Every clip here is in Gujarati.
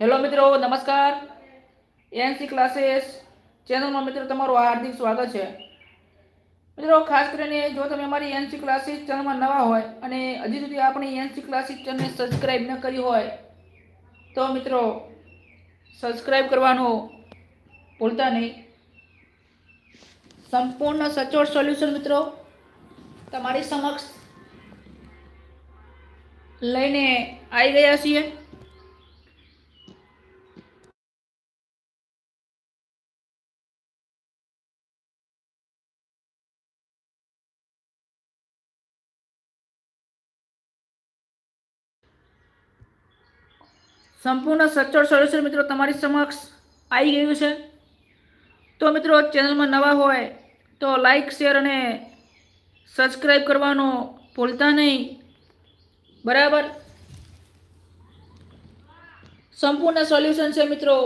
હેલો મિત્રો, નમસ્કાર. એનસી ક્લાસીસ ચેનલમાં મિત્રો તમારું હાર્દિક સ્વાગત છે. મિત્રો, ખાસ કરીને જો તમે અમારી એનસી ક્લાસીસ ચેનલમાં નવા હોય અને હજી સુધી આપણી એનસી ક્લાસીસ ચેનલને સબસ્ક્રાઈબ ન કરી હોય, તો મિત્રો સબસ્ક્રાઈબ કરવાનું ભૂલતા નહીં. સંપૂર્ણ સચોટ સોલ્યુશન મિત્રો તમારી સમક્ષ લઈને આવી ગયા છીએ. સંપૂર્ણ સચોટ સોલ્યુશન મિત્રો તમારી સમક્ષ આવી ગયું છે. તો મિત્રો ચેનલમાં નવા હોય તો લાઈક, શેર અને સબસ્ક્રાઈબ કરવાનું ભૂલતા નહીં. બરાબર? સંપૂર્ણ સોલ્યુશન છે મિત્રો.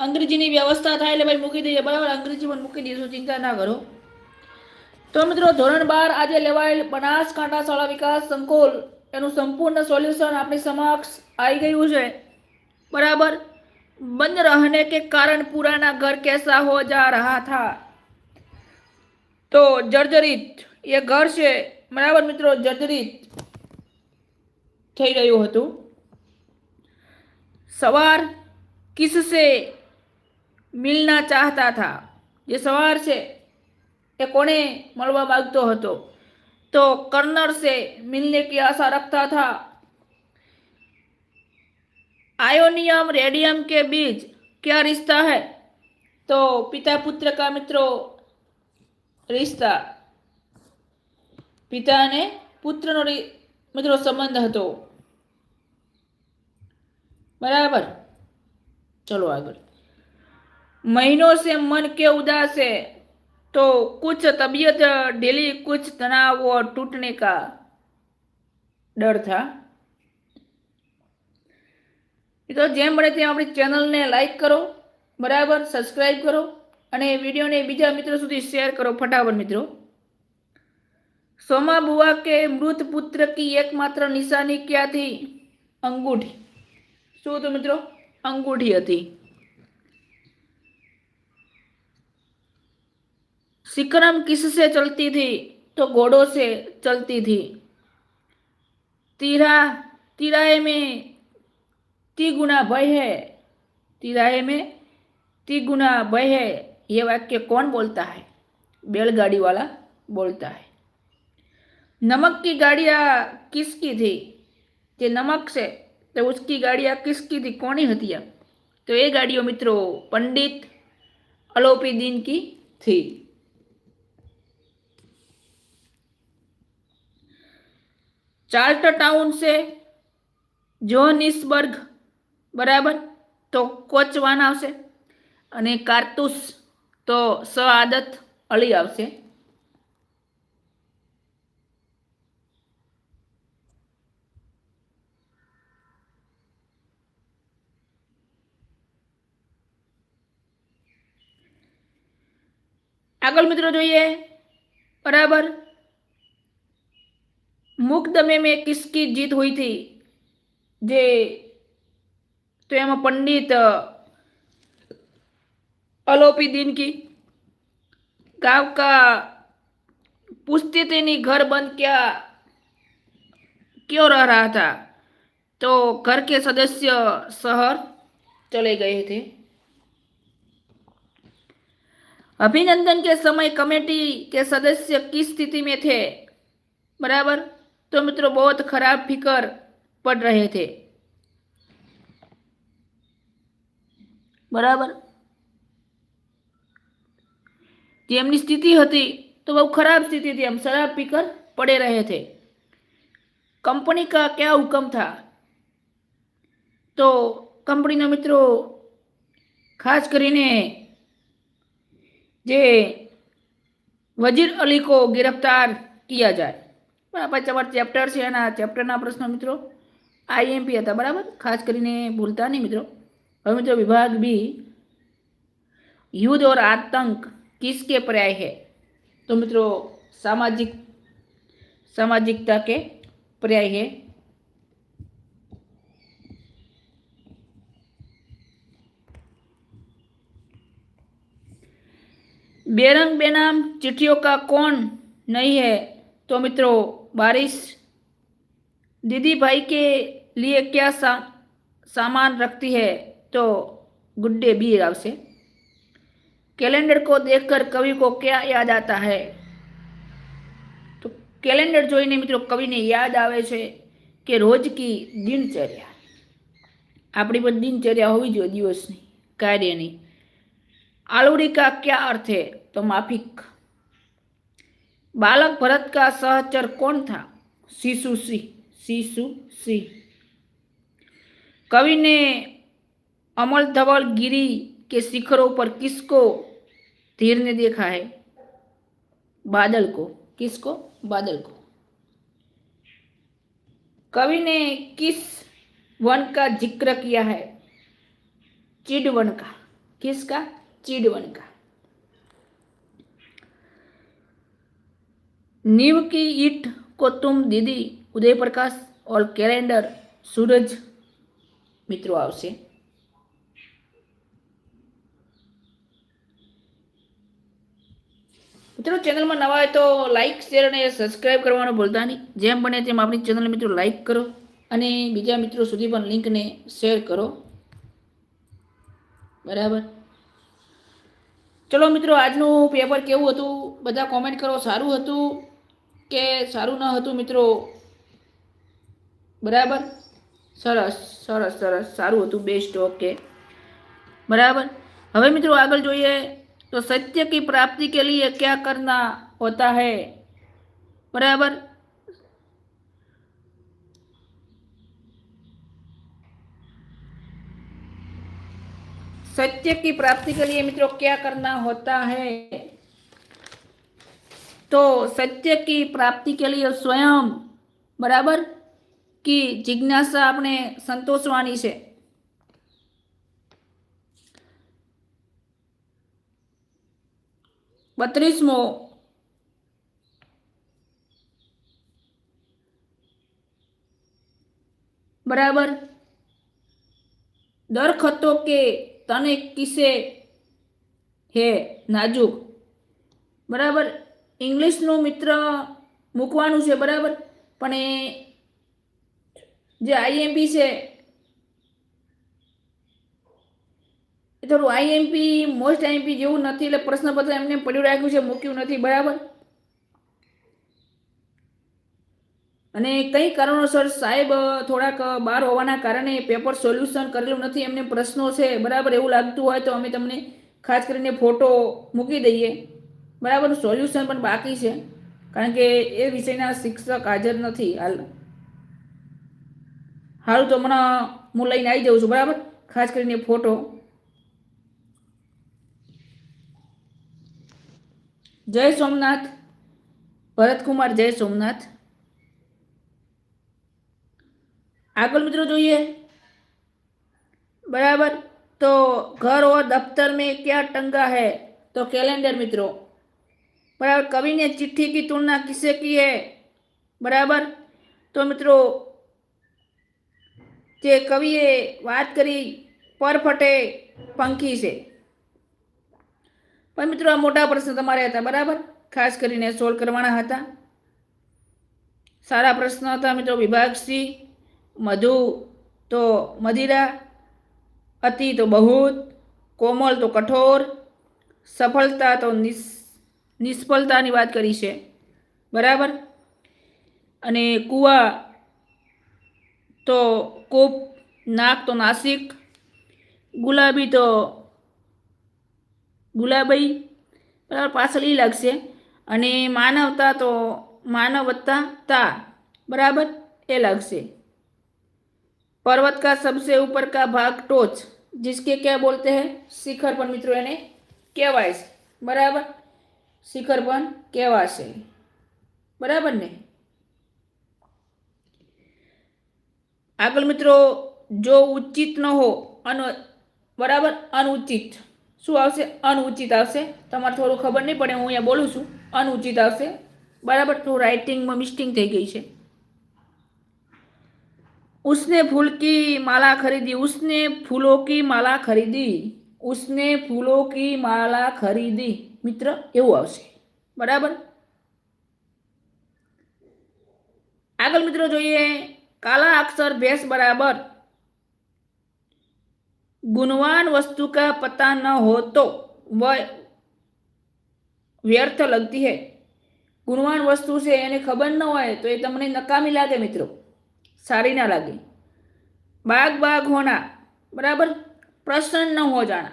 અંગ્રેજીની વ્યવસ્થા થાય એટલે ભાઈ મૂકી દઈએ. બરાબર? અંગ્રેજી પણ મૂકી દઈશું, ચિંતા ના કરો. તો મિત્રો ધોરણ બાર આજે લેવાયેલ બનાસકાંઠા શાળા વિકાસ સંકુલ એનું સંપૂર્ણ સોલ્યુશન આપણી સમક્ષ આવી ગયું છે. બરાબર? બંધ રહને કે કારણ પુરાના ઘર કેસા હો જા રહા થા. તો જર્જરિત, એ ઘર છે. બરાબર મિત્રો? જર્જરિત થઈ રહ્યું હતું. સવાર કિસસે મિલના ચાહતા થા. જે સવાર છે, એ કોને મળવા માગતો હતો? तो कर्नल से मिलने की आशा रखता था आयोनियम रेडियम के बीच क्या रिश्ता है तो पिता पुत्र का मित्रों रिश्ता પિતા અને પુત્રનો રી- મિત્રો સંબંધ હતો બરાબર ચલો આગળ महीनों से मन के उदास है તો कुछ તબિયત, ડેલી कुछ तनाव और કા ડર થા? એ તો જેમ બને તેમ આપણી ચેનલને લાઈક કરો, બરાબર સબસ્ક્રાઈબ કરો અને વિડીયોને બીજા મિત્રો સુધી શેર કરો ફટાફટ, મિત્રો. સોમા બુવા કે મૃત પુત્ર કી એકમાત્ર નિશાની ક્યાંથી? અંગૂઠી. શું હતું, મિત્રો? અંગૂઠી હતી. सिकरम किससे चलती थी तो घोड़ों से चलती थी तिरा तिराहे में तिगुना भय है तिराहे में तिगुना भय है ये वाक्य कौन बोलता है बैलगाड़ी वाला बोलता है नमक की गाड़ियाँ किसकी थी જે નમક છે તો ઉસકી ગાડિયા કિસકી थी કોની હતી આ તો એ ગાડીઓ મિત્રો પંડિત અલોપી દીન की थी ચાર્ટ ટાઉન છે જોનિસબર્ગ બરાબર? તો કોચવાન આવશે અને કારતુસ તો સ આદત અલી આવશે. આગળ મિત્રો જોઈએ, બરાબર? मुकदमे में किसकी जीत हुई थी जे तो एम पंडित अलोपी दिन की गाँव का पुस्तिनी घर बंद क्या क्यों रह रहा था तो घर के सदस्य शहर चले गए थे अभिनंदन के समय कमेटी के सदस्य किस स्थिति में थे बराबर तो मित्रों बहुत खराब फिकर पड़ रहे थे બરાબર જે એમની સ્થિતિ હતી તો બહુ ખરાબ સ્થિતિ थी हम शराब पीकर पड़े रहे थे कंपनी का क्या हुक्म था તો કંપનીના મિત્રો ખાસ કરીને જે વજીર અલી કો गिरफ्तार किया बराबर जब चेप्टर से चेप्टर प्रश्न मित्रों आईएमपी था बराबर खास कर भूलता नहीं मित्रों हम मित्रों विभाग बी युद्ध और आतंक किसके पर्याय है तो मित्रों सामाजिक सामाजिकता के पर्याय है बेरंग बेनाम चिट्ठियों का कौन नहीं है तो मित्रों बारिश दीदी भाई के लिए क्या सा, सामान रखती है तो गुड्डे भी राव से कैलेंडर को देखकर कवि को क्या याद आता है તો કેલેન્ડર જોઈને મિત્રો કવિને યાદ આવે છે કે રોજ કી દિનચર્યા. આપણી પણ દિનચર્યા હોવી જોઈએ દિવસની કાર્યની. આલુડી કા ક્યા અર્થ હે? તો માફિક. बालक भरत का सहचर कौन था? शिशु सिंह शिशु सिंह कवि ने अमल धवल गिरी के शिखरों पर किसको तीर ने देखा है? बादल को। किसको? बादल को। कवि ने किस वन का ज़िक्र किया है? चिड़वन का। किसका? चिड़वन का। નિવકી ઇટ કોતુમ દીદી ઉદયપ્રકાશ ઓલ કેલેન્ડર સૂરજ મિત્રો આવશે મિત્રો ચેનલમાં નવા હોય તો લાઇક શેર અને સબસ્ક્રાઈબ કરવાનું ભૂલતા નહીં. જેમ બને તેમ આપણી ચેનલ મિત્રો લાઇક કરો અને બીજા મિત્રો સુધી પણ લિંકને શેર કરો. બરાબર? ચલો મિત્રો, આજનું પેપર કેવું હતું? બધા કોમેન્ટ કરો. સારું હતું? કે સારું ન હતું મિત્રો બરાબર સરસ સરસ સરસ સારું હતું બેસ્ટ ઓકે બરાબર હવે મિત્રો આગળ જોઈએ તો સત્ય કી પ્રાપ્તિ કે લીએ ક્યા કરના હોતા હૈ બરાબર सत्य की प्राप्ति के लिए मित्रों क्या करना होता है तो सत्य की प्राप्ति के लिए स्वयं बराबर की जिज्ञासा આપણે સંતોષવાની છે બત્રીસમો બરાબર દરખતો કે તને કિસે હે નાજુક બરાબર ઇંગ્લિશનું મિત્ર મૂકવાનું છે, બરાબર? પણ એ જે આઈએમપી છે, એ થોડું આઈએમપી મોસ્ટ આઈએમપી જેવું નથી, એટલે પ્રશ્નપત્ર એમને પડ્યું રાખ્યું છે, મૂક્યું નથી, બરાબર? અને કઈ કારણોસર સાહેબ, થોડાક બહાર હોવાના કારણે પેપર સોલ્યુશન કરેલું નથી, એમને પ્રશ્નો છે, બરાબર? એવું લાગતું હોય તો અમે તમને ખાસ કરીને ફોટો મૂકી દઈએ. બરાબર સોલ્યુશન પણ બાકી છે. કારણ કે એ વિષયના શિક્ષક હાજર નથી હાલ. હાલ તો હમણાં હું લઈને આવી જાઉં છું, બરાબર? ખાસ કરીને ફોટો. જય સોમનાથ. ભરતકુમાર, જય સોમનાથ. આગળ મિત્રો જોઈએ. બરાબર? તો ઘર ઓર દફતર મેં ક્યાં ટંગા હૈ? તો કેલેન્ડર મિત્રો. બરાબર, કવિને ચિઠ્ઠી કી તુલના કિસે કી હે બરાબર? તો મિત્રો, જે કવિએ વાત કરી પરફટે પંખી છે. પણ મિત્રો, આ મોટા પ્રશ્ન તમારે હતા, બરાબર? ખાસ કરીને સોલ્વ કરવાના હતા. સારા પ્રશ્ન હતા મિત્રો વિભાગ મધુ, તો મદિરા, અતિ તો બહુત, કોમલ તો કઠોર, સફળતા તો નિસ નિષ્ફળતાની વાત કરી છે બરાબર અને કુવા તો કૂપ નાક તો નાસિક ગુલાબી તો ગુલાબી બરાબર પાછળ ઈ લાગશે અને માનવતા તો માનવતા તા બરાબર એ લાગશે पर्वत का सबसे ऊपर का भाग टोच जिसके क्या बोलते हैं शिखर પણ મિત્રો એને કહેવાય છે બરાબર શિખર પણ કહેવાશે. બરાબર ને? આગળ મિત્રો, જો ઉચિત ન હો, અન બરાબર અનુચિત. શું આવશે? અનુચિત આવશે. તમારે થોડું ખબર નહીં પડે, હું અહીંયા બોલું છું. અનુચિત આવશે. બરાબર? તો રાઇટિંગમાં મિસ્ટિંગ થઈ ગઈ છે. ઉસને ફૂલ કી માલા ખરીદી, ઉસને ફૂલો કી માલા ખરીદી, ઉસને ફૂલો કી માલા ખરીદી. મિત્ર, એવું આવશે. બરાબર? આગળ મિત્રો જોઈએ, કાલા અક્ષર ભેસ બરાબર. ગુણવાન વસ્તુ કા પતા ન હો તો વહ વ્યર્થ લગતી હે. ગુણવાન વસ્તુ છે, એને ખબર ન હોય તો એ તમને નકામી લાગે મિત્રો. સારી ના લાગે. બાગ બાગ હોના. બરાબર? પ્રસન્ન ન હો જાણા.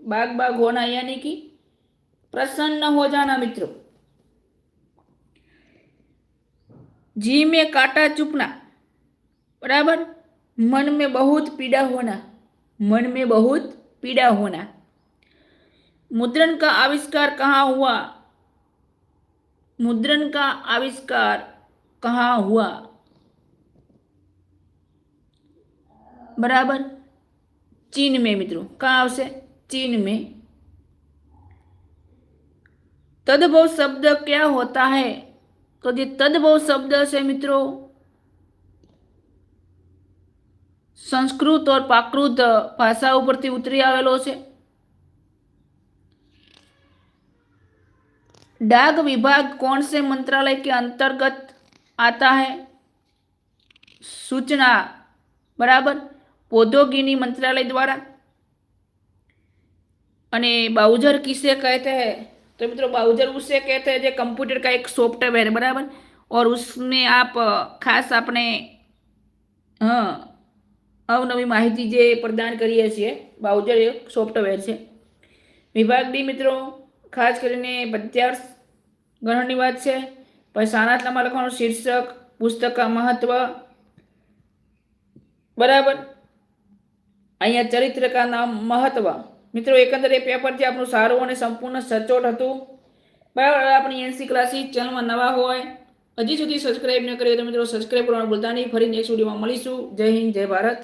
બાગ બાગ હોના યાની કે? प्रसन्न हो जाना मित्रों। जी में काटा चुपना। बराबर? मन में बहुत पीड़ा होना। मन में बहुत पीड़ा होना। मुद्रण का आविष्कार कहाँ हुआ? मुद्रण का आविष्कार कहाँ हुआ? बराबर? चीन में मित्रों। कहाँ आवश्य चीन में। तदभव शब्द क्या होता है તો જે તદભવ શબ્દ છે મિત્રો સંસ્કૃત ઓર પ્રાકૃત ભાષા ઉપરથી ઉતરી આવેલો છે डाक विभाग कौन से मंत्रालय के अंतर्गत आता है सूचना बराबर प्रौद्योगिकी मंत्रालय द्वारा अने बाउजर किसे कहते हैं तो मित्रों बाउजर उसे कहते हैं जो कंप्यूटर का एक सॉफ्टवेयर है बराबर और उसमें आप अ, खास આપણે હા અવનવી માહિતી જે પ્રદાન કરીએ છીએ બાઉજર એક સોફ્ટવેર છે વિભાગ ડી મિત્રો ખાસ કરીને પદ્યાર્થ ગણની વાત છે પછી સાનાતલામાં લખવાનું શીર્ષક પુસ્તક મહત્વ બરાબર અહીંયા ચરિત્ર કા નામ મહત્વ મિત્રો, એકંદરે પેપર જે આપણું સારું અને સંપૂર્ણ સચોટ હતું. બરાબર આપણી એનસી ક્લાસીસ ચેનલમાં નવા હોય. હજી સુધી સબસ્ક્રાઇબ ન કરીએ તો મિત્રો સબસ્ક્રાઇબ કરવાનું ભૂલતા નહીં. ફરી નેક્સ્ટ વિડીયોમાં મળીશું. જય હિન્દ, જય ભારત.